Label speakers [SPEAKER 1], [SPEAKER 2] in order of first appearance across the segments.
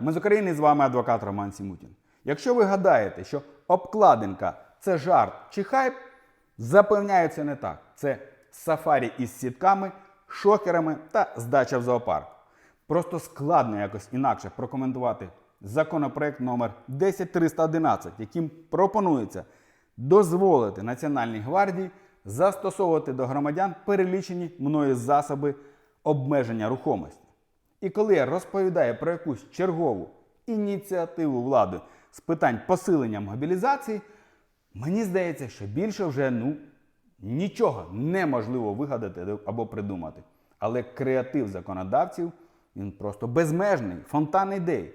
[SPEAKER 1] Ми з України з вами адвокат Роман Сімутін. Якщо ви гадаєте, що обкладинка це жарт чи хайп, запевняю, це не так. Це сафарі із сітками, шокерами та здача в зоопарк. Просто складно якось інакше прокоментувати законопроект номер 10311, яким пропонується дозволити Національній гвардії застосовувати до громадян перелічені мною засоби обмеження рухомості. І коли я розповідаю про якусь чергову ініціативу влади з питань посилення мобілізації, мені здається, що більше вже ну, нічого неможливо вигадати або придумати. Але креатив законодавців він просто безмежний, фонтан ідей.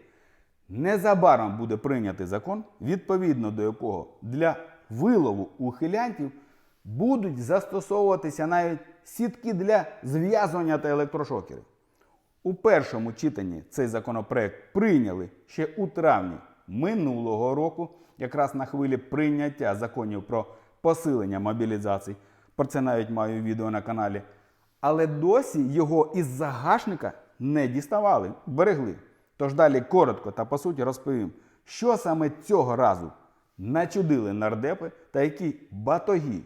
[SPEAKER 1] Незабаром буде прийнятий закон, відповідно до якого для вилову ухилянтів будуть застосовуватися навіть сітки для зв'язування та електрошокери. У першому читанні цей законопроект прийняли ще у травні минулого року, якраз на хвилі прийняття законів про посилення мобілізації. Про це навіть маю відео на каналі. Але досі його із загашника не діставали, берегли. Тож далі коротко та по суті розповім, що саме цього разу начудили нардепи та які батоги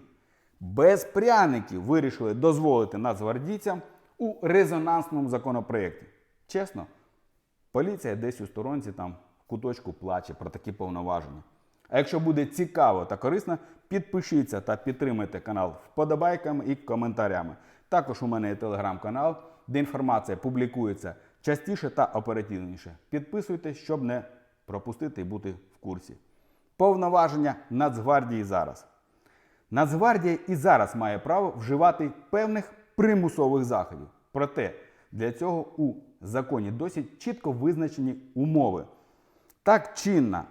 [SPEAKER 1] без пряників вирішили дозволити нацгвардійцям у резонансному законопроєкті. Чесно, поліція десь у сторонці там в куточку плаче про такі повноваження. А якщо буде цікаво та корисно, підпишіться та підтримайте канал вподобайками і коментарями. Також у мене є телеграм-канал, де інформація публікується частіше та оперативніше. Підписуйтесь, щоб не пропустити і бути в курсі. Повноваження Нацгвардії зараз. Нацгвардія і зараз має право вживати певних примусових заходів. Проте для цього у законі досить чітко визначені умови. Так чинна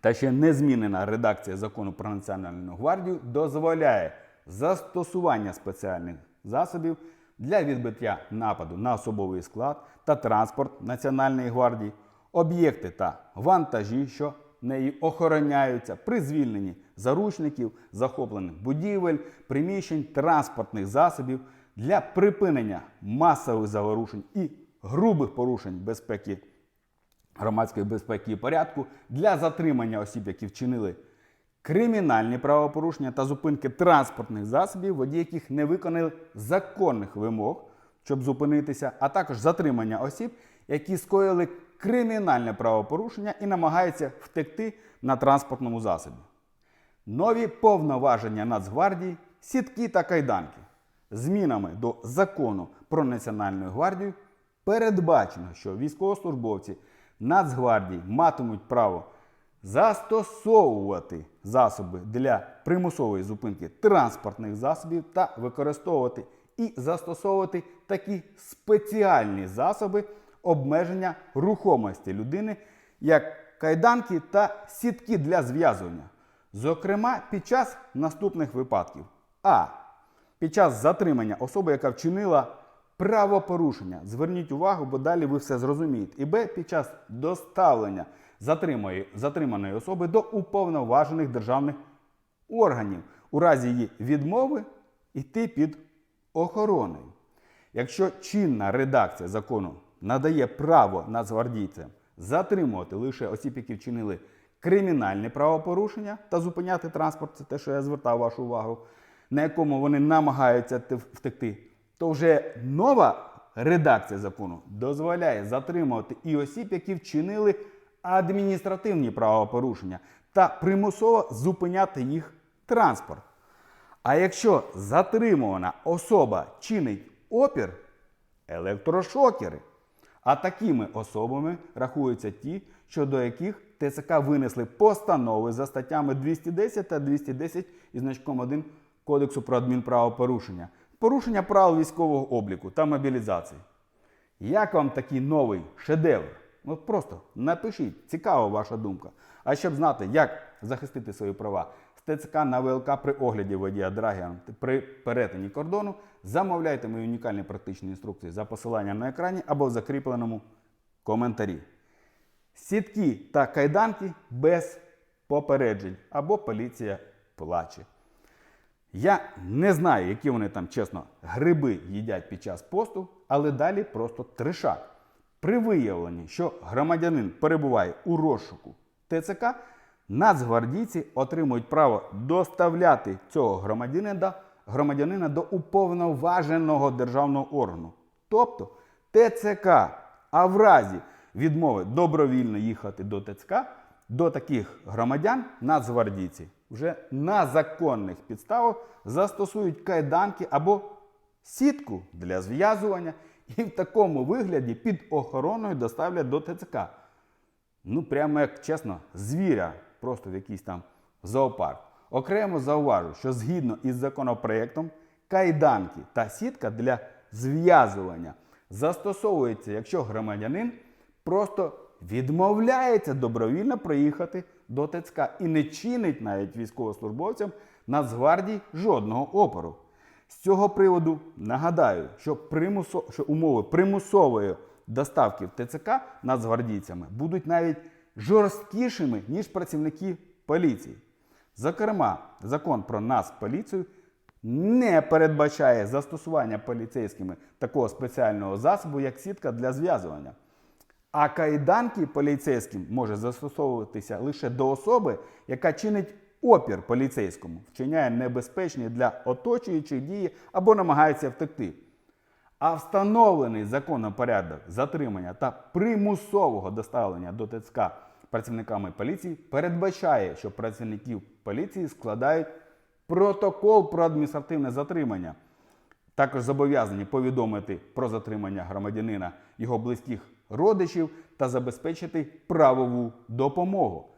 [SPEAKER 1] та ще не змінена редакція закону про Національну гвардію дозволяє застосування спеціальних засобів для відбиття нападу на особовий склад та транспорт Національної гвардії, об'єкти та вантажі, що неї охороняються при звільненні заручників, захоплених будівель, приміщень, транспортних засобів для припинення масових заворушень і грубих порушень безпеки громадської безпеки і порядку для затримання осіб, які вчинили кримінальні правопорушення та зупинки транспортних засобів, водії яких не виконали законних вимог, щоб зупинитися, а також затримання осіб, які скоїли кримінальне правопорушення і намагаються втекти на транспортному засобі. Нові повноваження Нацгвардії, сітки та кайданки. Змінами до закону про Національну гвардію передбачено, що військовослужбовці Нацгвардії матимуть право застосовувати засоби для примусової зупинки транспортних засобів та використовувати і застосовувати такі спеціальні засоби обмеження рухомості людини, як кайданки та сітки для зв'язування. Зокрема, під час наступних випадків. А. Під час затримання особи, яка вчинила правопорушення. Зверніть увагу, бо далі ви все зрозумієте. І Б. Під час доставлення затриманої, особи до уповноважених державних органів у разі її відмови йти під охороною. Якщо чинна редакція закону надає право нацгвардійцям затримувати лише осіб, які вчинили кримінальне правопорушення та зупиняти транспорт, це те, що я звертав вашу увагу, на якому вони намагаються втекти, то вже нова редакція закону дозволяє затримувати і осіб, які вчинили адміністративні правопорушення, та примусово зупиняти їх транспорт. А якщо затримувана особа чинить опір, електрошокери. А такими особами рахуються ті, щодо яких ТЦК винесли постанови за статтями 210 та 210 із значком 1 Кодексу про адмінправопорушення, порушення правил військового обліку та мобілізації. Як вам такий новий шедевр? Ну просто напишіть, цікава ваша думка. А щоб знати, як захистити свої права з ТЦК на ВЛК при огляді водія Драгіан при перетині кордону, замовляйте мої унікальні практичні інструкції за посиланням на екрані або в закріпленому коментарі. Сітки та кайданки без попереджень або поліція плаче. Я не знаю, які вони там, чесно, гриби їдять під час посту, але далі просто трешак. При виявленні, що громадянин перебуває у розшуку ТЦК, нацгвардійці отримують право доставляти цього громадянина, громадянина до уповноваженого державного органу, тобто ТЦК. А в разі відмови добровільно їхати до ТЦК, до таких громадян нацгвардійці вже на законних підставах застосують кайданки або сітку для зв'язування і в такому вигляді під охороною доставлять до ТЦК. Ну, прямо як чесно, звіря, просто в якийсь там зоопарк. Окремо зауважу, що згідно із законопроектом, кайданки та сітка для зв'язування застосовується, якщо громадянин просто відмовляється добровільно приїхати до ТЦК і не чинить навіть військовослужбовцям Нацгвардії жодного опору. З цього приводу нагадаю, що, примусо, що умови примусової доставки в ТЦК нацгвардійцями будуть навіть жорсткішими, ніж працівники поліції. Зокрема, закон про нас поліцію не передбачає застосування поліцейськими такого спеціального засобу, як сітка для зв'язування. А кайданки поліцейським може застосовуватися лише до особи, яка чинить опір поліцейському, вчиняє небезпечні для оточуючих дії або намагається втекти. А встановлений законом порядок затримання та примусового доставлення до ТЦК працівниками поліції передбачає, що працівників поліції складають протокол про адміністративне затримання. Також зобов'язані повідомити про затримання громадянина його близьких родичів та забезпечити правову допомогу.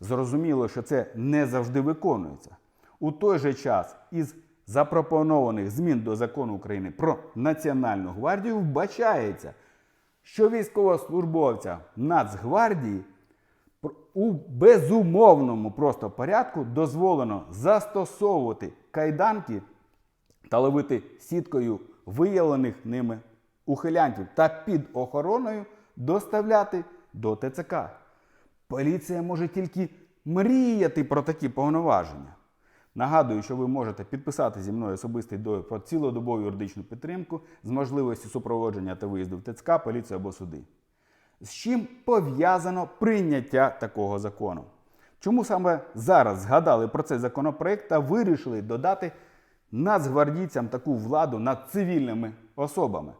[SPEAKER 1] Зрозуміло, що це не завжди виконується. У той же час із запропонованих змін до закону України про Національну гвардію вбачається, що військовослужбовця Нацгвардії у безумовному просто порядку дозволено застосовувати кайданки та ловити сіткою виявлених ними ухилянтів та під охороною доставляти до ТЦК. Поліція може тільки мріяти про такі повноваження. Нагадую, що ви можете підписати зі мною особистий довід про цілодобову юридичну підтримку з можливістю супроводження та виїзду в ТЦК, поліцію або суди. З чим пов'язано прийняття такого закону? Чому саме зараз згадали про цей законопроект та вирішили додати нацгвардійцям таку владу над цивільними особами?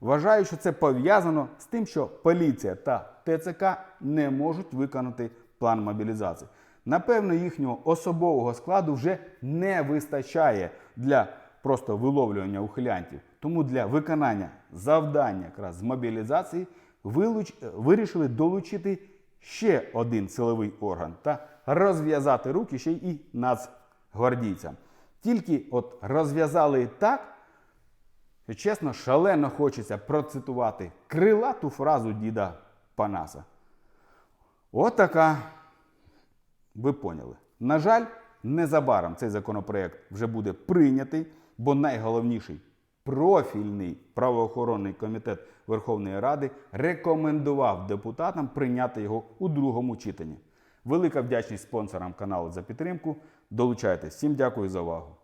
[SPEAKER 1] Вважаю, що це пов'язано з тим, що поліція та ТЦК не можуть виконати план мобілізації. Напевно, їхнього особового складу вже не вистачає для просто виловлювання ухилянтів. Тому для виконання завдання якраз з мобілізації вилуч... вирішили долучити ще один силовий орган та розв'язати руки ще й нацгвардійцям. Тільки от розв'язали так, що, чесно, шалено хочеться процитувати крилату фразу діда Панаса. От така, ви поняли. На жаль, незабаром цей законопроект вже буде прийнятий, бо найголовніший профільний правоохоронний комітет Верховної Ради рекомендував депутатам прийняти його у другому читанні. Велика вдячність спонсорам каналу за підтримку. Долучайтесь. Всім дякую за увагу.